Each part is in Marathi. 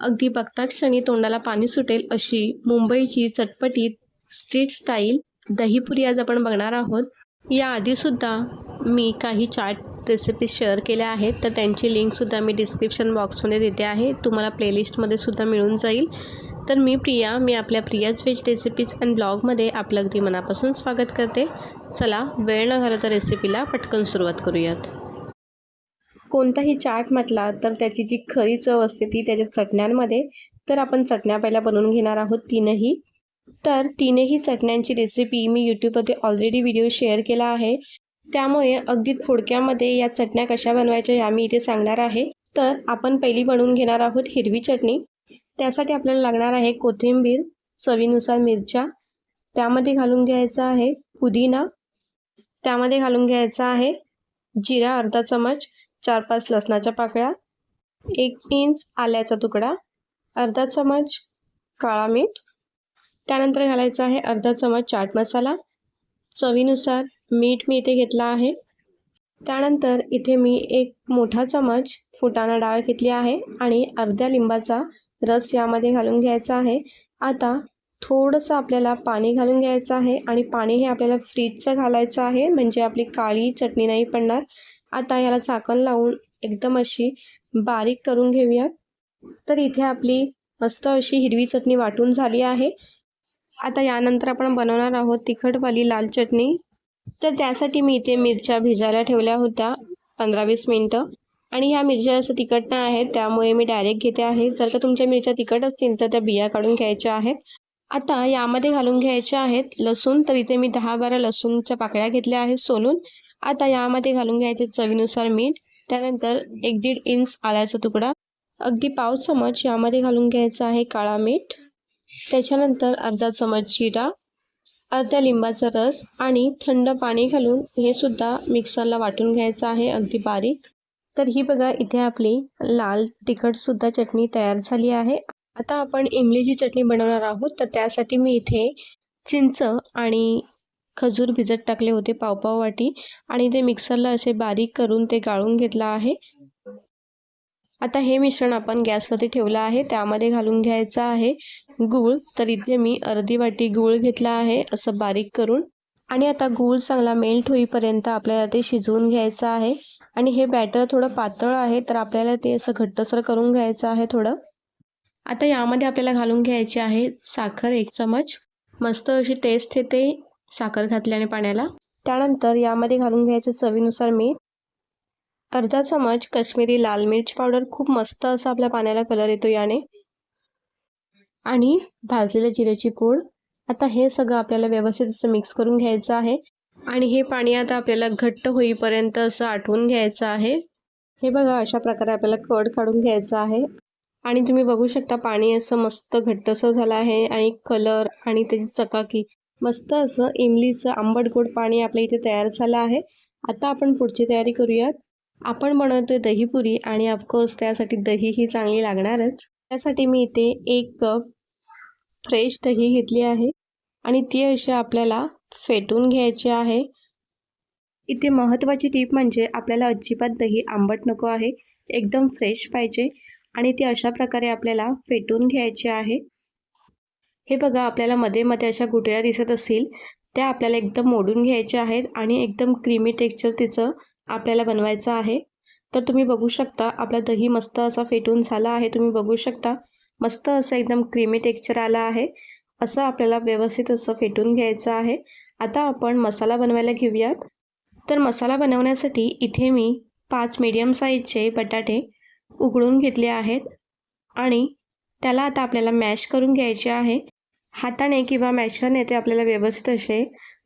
अगदी बघता क्षणी तोंडाला पाणी सुटेल अशी मुंबईची चटपटीत स्ट्रीट स्टाईल दहीपुरी आज आपण बघणार आहोत. याआधीसुद्धा मी काही चाट रेसिपी शेअर केल्या आहेत. तर त्यांची लिंकसुद्धा मी डिस्क्रिप्शन बॉक्समध्ये देते आहे. तुम्हाला प्लेलिस्टमध्ये सुद्धा मिळून जाईल. तर मी प्रिया मी आपल्या प्रियाज व्हेज रेसिपीज अँड ब्लॉगमध्ये आपलं अगदी मनापासून स्वागत करते. चला वेळ न घालवता रेसिपीला पटकन सुरुवात करूयात. कोणताही चाट म्हटला तर त्याची जी खरी चव असते ती त्याच्या चटण्यांमध्ये तर आपण चटण्या पहिल्या बनवून घेणार आहोत तीनही. तर तीनही चटण्यांची रेसिपी मी यूट्यूबमध्ये ऑलरेडी व्हिडिओ शेअर केला आहे. त्यामुळे अगदी थोडक्यामध्ये या चटण्या कशा बनवायच्या या मी इथे सांगणार आहे. तर आपण पहिली बनवून घेणार आहोत हिरवी चटणी. त्यासाठी आपल्याला लागणार आहे कोथिंबीर चवीनुसार मिरच्या. त्यामध्ये घालून घ्यायचा आहे पुदिना. त्यामध्ये घालून घ्यायचा आहे जिरा अर्धा चमच. चार पाच लसणाच्या पाकळ्या एक इंच आल्याचा तुकडा अर्धा चमच काळा मीठ त्यानंतर घालायचा आहे अर्धा चमच चाट मसाला. चवीनुसार मीठ मी इथे घेतला आहे. त्यानंतर इथे मी एक मोठा चमच फुटाणा डाळ घेतली आहे आणि अर्ध्या लिंबाचा रस यामध्ये घालून घ्यायचा आहे. आता थोडंसं आपल्याला पाणी घालून घ्यायचं आहे आणि पाणी हे आपल्याला फ्रीजचं घालायचं आहे म्हणजे आपली काळी चटणी नाही पडणार. आता याला झाकण लावून एकदम अशी बारीक करून घेऊयात तर इथे आपली मस्त अशी हिरवी चटणी वाटून झाली आहे. आता यानंतर आपण बनवणार आहोत तिखटवाली लाल चटणी. तर त्यासाठी मी इथे मिरच्या भिजायला ठेवल्या होत्या पंधरा वीस मिनटं. आणि ह्या मिरच्या असं तिखट नाही आहेत त्यामुळे मी डायरेक्ट घेते आहे. जर का तुमच्या मिरच्या तिखट असतील तर त्या बिया काढून घ्यायच्या आहेत. आता यामध्ये घालून घ्यायच्या आहेत लसूण. तर इथे मी दहा बारा लसूणच्या पाकळ्या घेतल्या आहेत सोलून. आता यामध्ये घालून घ्यायचे चवीनुसार मीठ त्यानंतर एक दीड इंच आल्याचा तुकडा अगदी पाव चमच यामध्ये घालून घ्यायचा आहे काळा मीठ त्याच्यानंतर अर्धा चमच जिरा अर्ध्या लिंबाचा रस आणि थंड पाणी घालून हे सुद्धा मिक्सरला वाटून घ्यायचं आहे अगदी बारीक. तर ही बघा इथे आपली लाल तिखटसुद्धा चटणी तयार झाली आहे. आता आपण इमलीची चटणी बनवणार आहोत तर त्यासाठी मी इथे चिंच आणि खजूर भिजत टाकले होते पावपाव वाटी आणि ते मिक्सरला असे बारीक करून ते गाळून घेतलं आहे. आता हे मिश्रण आपण गॅसवरती ठेवलं आहे. त्यामध्ये घालून घ्यायचं आहे गूळ. तर इथे मी अर्धी वाटी गूळ घेतला आहे असं बारीक करून. आणि आता गूळ चांगला मेल्ट होईपर्यंत आपल्याला ते शिजवून घ्यायचं आहे. आणि हे बॅटर थोडं पातळ आहे तर आपल्याला ते असं घट्टसर करून घ्यायचं आहे थोडं. आता यामध्ये आपल्याला घालून घ्यायचे आहे साखर एक चमच. मस्त अशी टेस्ट येते. साखर घातल्याने पाण्याला. त्यानंतर यामध्ये घालून घ्यायचं चवीनुसार मीठ. अर्धा चमच कश्मीरी लाल मिरची पावडर खूप मस्त असा आपल्या पाण्याला कलर येतो याने. आणि भाजलेल्या जिऱ्याची पूड. आता हे सगळं आपल्याला व्यवस्थित असं मिक्स करून घ्यायचं आहे. आणि हे पाणी आता आपल्याला घट्ट होईपर्यंत असं आठवून घ्यायचं आहे. हे बघा अशा प्रकारे आपल्याला कड काढून घ्यायचं आहे. आणि तुम्ही बघू शकता पाणी असं मस्त घट्टसं झालं आहे. आणि कलर आणि त्याची चकाकी मस्त असं इमलीचं आंबट गोड पाणी आपल्या इथे तयार झालं आहे. आता आपण पुढची तयारी करूयात. आपण बनवतो आहे दहीपुरी आणि ऑफकोर्स त्यासाठी दही ही चांगली लागणारच. त्यासाठी मी इथे एक कप फ्रेश दही घेतली आहे आणि ती अशी आपल्याला फेटून घ्यायची आहे. इथे महत्त्वाची टीप म्हणजे आपल्याला अजिबात दही आंबट नको आहे. एकदम फ्रेश पाहिजे आणि ती अशा प्रकारे आपल्याला फेटून घ्यायची आहे. हे बघा आपल्याला मध्ये मध्ये अशा गुटळ्या दिसत असतील त्या आपल्याला एकदम मोडून घ्यायच्या आहेत आणि एकदम क्रीमी टेक्स्चर तिचं आपल्याला बनवायचं आहे. तर तुम्ही बघू शकता आपला दही मस्त असा फेटून झाला आहे. तुम्ही बघू शकता मस्त असं एकदम क्रीमी टेक्स्चर आलं आहे. असं आपल्याला व्यवस्थित असं फेटून घ्यायचं आहे. आता आपण मसाला बनवायला घेऊयात. तर मसाला बनवण्यासाठी इथे मी पाच मीडियम साईजचे बटाटे उघडून घेतले आहेत आणि त्याला आता आपल्याला मॅश करून घ्यायचे आहे. हाताने किंवा मॅशरने ते आपल्याला व्यवस्थित असे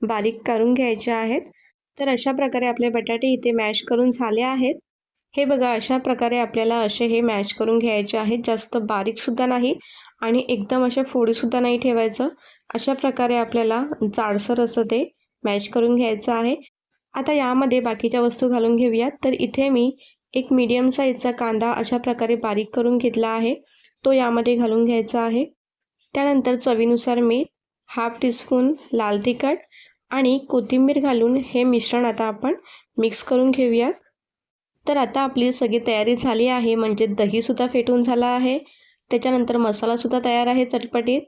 बारीक करून घ्यायचे आहेत. तर अशा प्रकारे आपले बटाटे इथे मॅश करून झाले आहेत. हे बघा अशा प्रकारे आपल्याला असे हे मॅश करून घ्यायचे आहेत. जास्त बारीकसुद्धा नाही आणि एकदम अशा फोडीसुद्धा नाही ठेवायचं. अशा प्रकारे आपल्याला जाडसर असं ते मॅश करून घ्यायचं आहे. आता यामध्ये बाकीच्या वस्तू घालून घेऊयात. तर इथे मी एक मीडियम साईजचा कांदा अशा प्रकारे बारीक करून घेतला आहे. तो यामध्ये घालून घ्यायचा आहे. त्यानंतर चवीनुसार मीठ हाफ टीस्पून लाल तिखट आणि कोथिंबीर घालून हे मिश्रण आता आपण मिक्स करून घेऊयात. तर आता आपली सगळी तयारी झाली आहे म्हणजे दहीसुद्धा फेटून झाला आहे. त्याच्यानंतर मसालासुद्धा तयार आहे चटपटीत.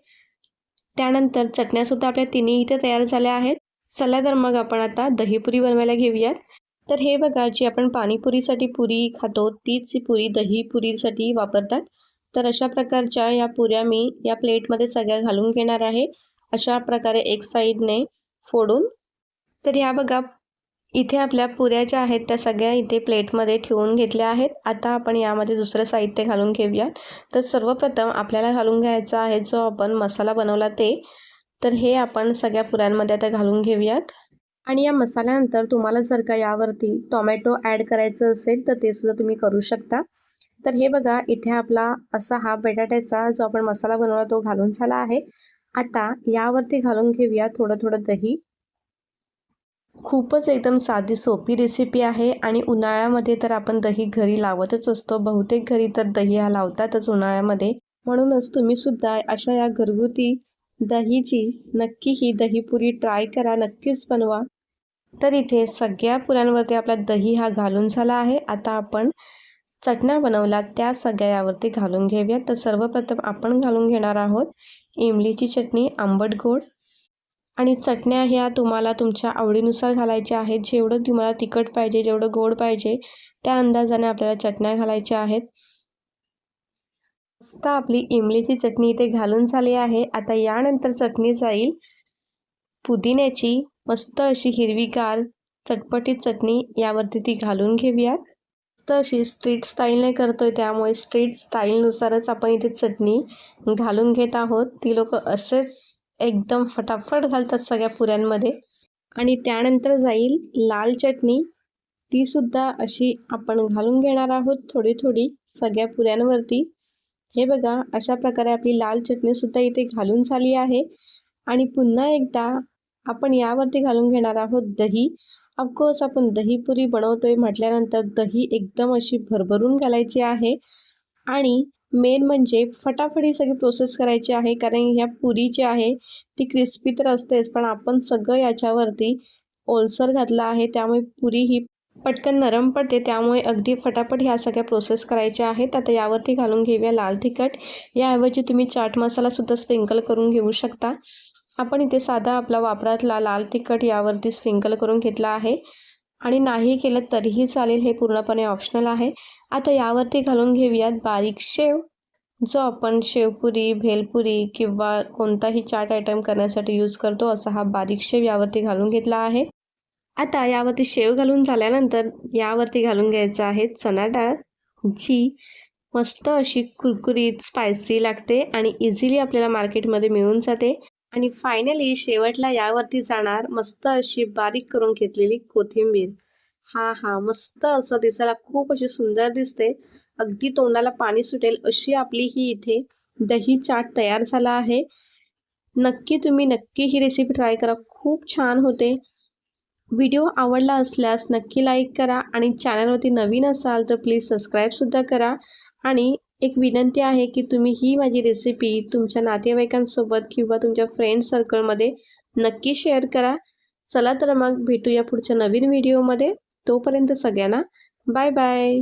त्यानंतर चटण्यासुद्धा आपल्या तिन्ही इथे तयार झाल्या आहेत. चला तर मग आपण आता दहीपुरी बनवायला घेऊयात. तर हे बघा जी आपण पाणीपुरीसाठी पुरी खातो तीच पुरी दहीपुरीसाठी वापरतात. तर अशा प्रकारच्या या पुऱ्या मी या प्लेटमध्ये सगळ्या घालून घेणार आहे. अशा प्रकारे एक साईडने फोडून. तर या बघा इथे आपल्या पुऱ्या ज्या आहेत त्या सगळ्या इथे प्लेटमध्ये ठेवून घेतल्या आहेत. आता आपण यामध्ये दुसरं साहित्य घालून घेऊया तर सर्वप्रथम आपल्याला घालून घ्यायचा आहे जो आपण मसाला बनवला ते. तर हे आपण सगळ्या पुऱ्यांमध्ये आता घालून घेऊयात. आणि या मसाल्यानंतर तुम्हाला जर का यावरती टोमॅटो ॲड करायचं असेल तर ते सुद्धा तुम्ही करू शकता. तर हे बघा इथे आपला असा हा बटाट्याचा जो आपण मसाला बनवला तो घालून झाला आहे. आता यावरती घालून घेऊया थोडं थोडं दही. खूपच एकदम साधी सोपी रेसिपी आहे आणि उन्हाळ्यामध्ये तर आपण दही घरी लावतच असतो. बहुतेक घरी तर दही हा लावतातच उन्हाळ्यामध्ये. म्हणूनच तुम्ही सुद्धा अशा या घरगुती दहीची नक्की ही दहीपुरी ट्राय करा नक्कीच बनवा. तर इथे सगळ्या पुऱ्यांवरती आपला दही हा घालून झाला आहे. आता आपण चटण्या बनवल्या त्या सगळ्या यावरती घालून घेऊयात. तर सर्वप्रथम आपण घालून घेणार आहोत इमलीची चटणी आंबट गोड. आणि चटण्या ह्या तुम्हाला तुमच्या आवडीनुसार घालायच्या आहेत. जेवढं तुम्हाला तिखट पाहिजे जेवढं गोड पाहिजे त्या अंदाजाने आपल्याला चटण्या घालायच्या आहेत. मस्त आपली इमलीची चटणी इथे घालून झाली आहे. आता यानंतर चटणी जाईल. पुदिन्याची मस्त अशी हिरवीगार चटपटीत चटणी यावरती ती घालून घेऊयात. मस्त अशी स्ट्रीट स्टाईलने करतो आहे त्यामुळे स्ट्रीट स्टाईलनुसारच आपण इथे चटणी घालून घेत आहोत. ती लोक असेच एकदम फटाफट घालतात सगळ्या पुऱ्यांमध्ये. आणि त्यानंतर जाईल लाल चटणी. तीसुद्धा अशी आपण घालून घेणार आहोत थोडी थोडी सगळ्या पुऱ्यांवरती. हे बघा अशा प्रकारे आपली लाल चटणीसुद्धा इथे घालून झाली आहे. आणि पुन्हा एकदा आपण यावरती घालून घेणार आहोत दही. अफकोर्स आपण दहीपुरी बनवतोय म्हटल्यानंतर दही एकदम अशी भरभरून घालायची आहे. आणि मेन म्हणजे फटाफट ही सगळी प्रोसेस करायची आहे कारण ह्या पुरी जी आहे ती क्रिस्पी तर असतेच पण आपण सगळं याच्यावरती ओलसर घातला आहे त्यामुळे पुरी ही पटकन नरम पडते त्यामुळे अगदी फटाफट ह्या सगळ्या प्रोसेस करायच्या आहेत. आता यावरती घालून घेऊया लाल तिखट. याऐवजी तुम्ही चाट मसालासुद्धा स्प्रिंकल करून घेऊ शकता. आपण इथे साधा आपला वापरातला लाल तिखट यावरती स्प्रिंकल करून घेतला आहे. आणि नाही केलं तरीही चालेल हे पूर्णपणे ऑप्शनल आहे. आता यावरती घालून घेऊयात बारीक शेव जो आपण शेवपुरी भेलपुरी किंवा कोणताही चाट आयटम करण्यासाठी यूज करतो असा हा बारीक शेव यावरती घालून घेतला आहे. आता यावरती शेव घालून झाल्यानंतर यावरती घालून घ्यायचं आहे चना डाळ जी मस्त अशी कुरकुरीत स्पायसी लागते आणि इझिली आपल्याला मार्केटमध्ये मिळून जाते. आणि फायनली शेवटला यावरती जाणार मस्त अशी बारीक करून घेतलेली कोथिंबीर. हा हा मस्त असं दिसायला खूप अशी सुंदर दिसते. अगदी तोंडाला पाणी सुटेल अशी आपली ही इथे दही चाट तयार झाला आहे. नक्की तुम्ही नक्की ही रेसिपी ट्राय करा. खूप छान होते. व्हिडिओ आवडला असल्यास नक्की लाईक करा आणि चॅनलवरती नवीन असाल तर प्लीज सबस्क्राईबसुद्धा करा. आणि एक विनंती आहे की तुम्ही ही माझी रेसिपी तुमच्या नातेवाईकांसोबत किंवा तुमच्या फ्रेंड सर्कलमध्ये नक्की शेअर करा. चला तर मग भेटूया पुढच्या नवीन व्हिडिओमध्ये तोपर्यंत सगळ्यांना बाय बाय